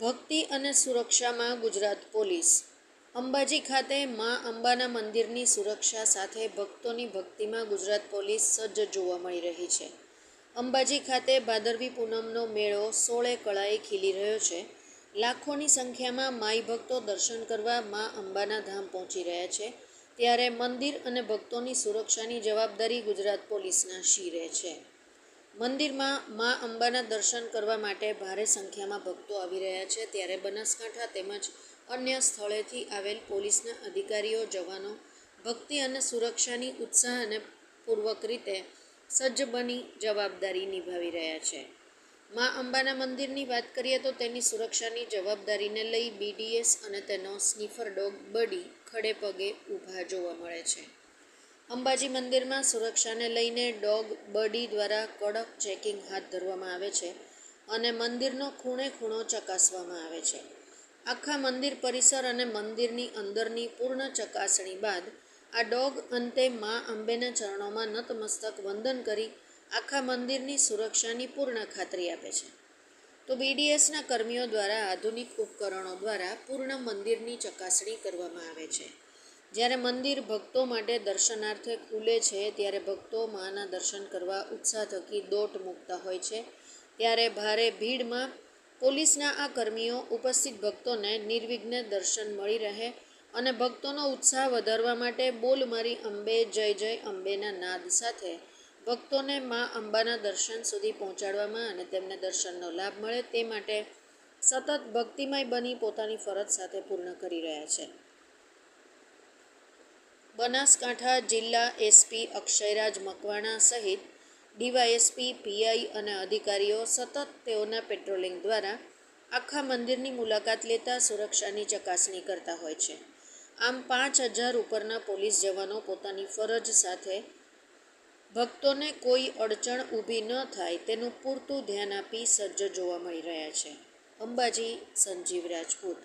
ભક્તિ અને સુરક્ષામાં ગુજરાત પોલીસ. અંબાજી ખાતે મા અંબાના મંદિરની સુરક્ષા સાથે ભક્તોની ભક્તિમાં ગુજરાત પોલીસ સજ્જ જોવા મળી રહી છે. અંબાજી ખાતે ભાદરવી પૂનમનો મેળો સોળે કળાએ ખીલી રહ્યો છે. લાખોની સંખ્યામાં માઈ ભક્તો દર્શન કરવા મા અંબાના ધામ પહોંચી રહ્યા છે. ત્યારે મંદિર અને ભક્તોની સુરક્ષાની જવાબદારી ગુજરાત પોલીસના શિરે છે. મંદિરમાં મા અંબાના દર્શન કરવા માટે ભારે સંખ્યામાં ભક્તો આવી રહ્યા છે. ત્યારે બનાસકાંઠા તેમજ અન્ય સ્થળેથી આવેલ પોલીસના અધિકારીઓ, જવાનો, ભક્તિ અને સુરક્ષાની ઉત્સાહ અને પૂર્વક રીતે સજ્જ બની જવાબદારી નિભાવી રહ્યા છે. મા અંબાના મંદિરની વાત કરીએ તો તેની સુરક્ષાની જવાબદારીને લઈ બીડીએસ અને તેનો સ્નીફર ડોગ બડી ખડે પગે ઊભા જોવા મળે છે. અંબાજી મંદિરમાં સુરક્ષાને લઈને ડોગ બડી દ્વારા કડક ચેકિંગ હાથ ધરવામાં આવે છે અને મંદિરનો ખૂણે ખૂણો ચકાસવામાં આવે છે. આખા મંદિર પરિસર અને મંદિરની અંદરની પૂર્ણ ચકાસણી બાદ આ ડોગ અંતે મા અંબેના ચરણોમાં નતમસ્તક વંદન કરી આખા મંદિરની સુરક્ષાની પૂર્ણ ખાતરી આપે છે. તો બીડીએસના કર્મીઓ દ્વારા આધુનિક ઉપકરણો દ્વારા પૂર્ણ મંદિરની ચકાસણી કરવામાં આવે છે. જ્યારે મંદિર ભક્તો માટે દર્શનાર્થે ખુલે છે, ત્યારે ભક્તો માના દર્શન કરવા ઉત્સાહ થકી દોટ મૂકતા હોય છે. ત્યારે ભારે ભીડમાં પોલીસના આ કર્મીઓ ઉપસ્થિત ભક્તોને નિર્વિઘ્ને દર્શન મળી રહે અને ભક્તોનો ઉત્સાહ વધારવા માટે બોલ મારી અંબે, જય જય, અંબેના નાદ સાથે ભક્તોને મા અંબાના દર્શન સુધી પહોંચાડવામાં અને તેમને દર્શનનો લાભ મળે તે માટે સતત ભક્તિમય બની પોતાની ફરજ સાથે પૂર્ણ કરી રહ્યા છે. બનાસકાંઠા જિલ્લા એસપી અક્ષયરાજ મકવાણા સહિત ડીવાયએસપી, પીઆઈ અને અધિકારીઓ સતત તેઓના પેટ્રોલિંગ દ્વારા આખા મંદિરની મુલાકાત લેતા સુરક્ષાની ચકાસણી કરતા હોય છે. આમ પાંચ હજાર ઉપરના પોલીસ જવાનો પોતાની ફરજ સાથે ભક્તોને કોઈ અડચણ ઊભી ન થાય તેનું પૂરતું ધ્યાન આપી સજ્જ જોવા મળી રહ્યા છે. અંબાજી, સંજીવ રાજપૂત.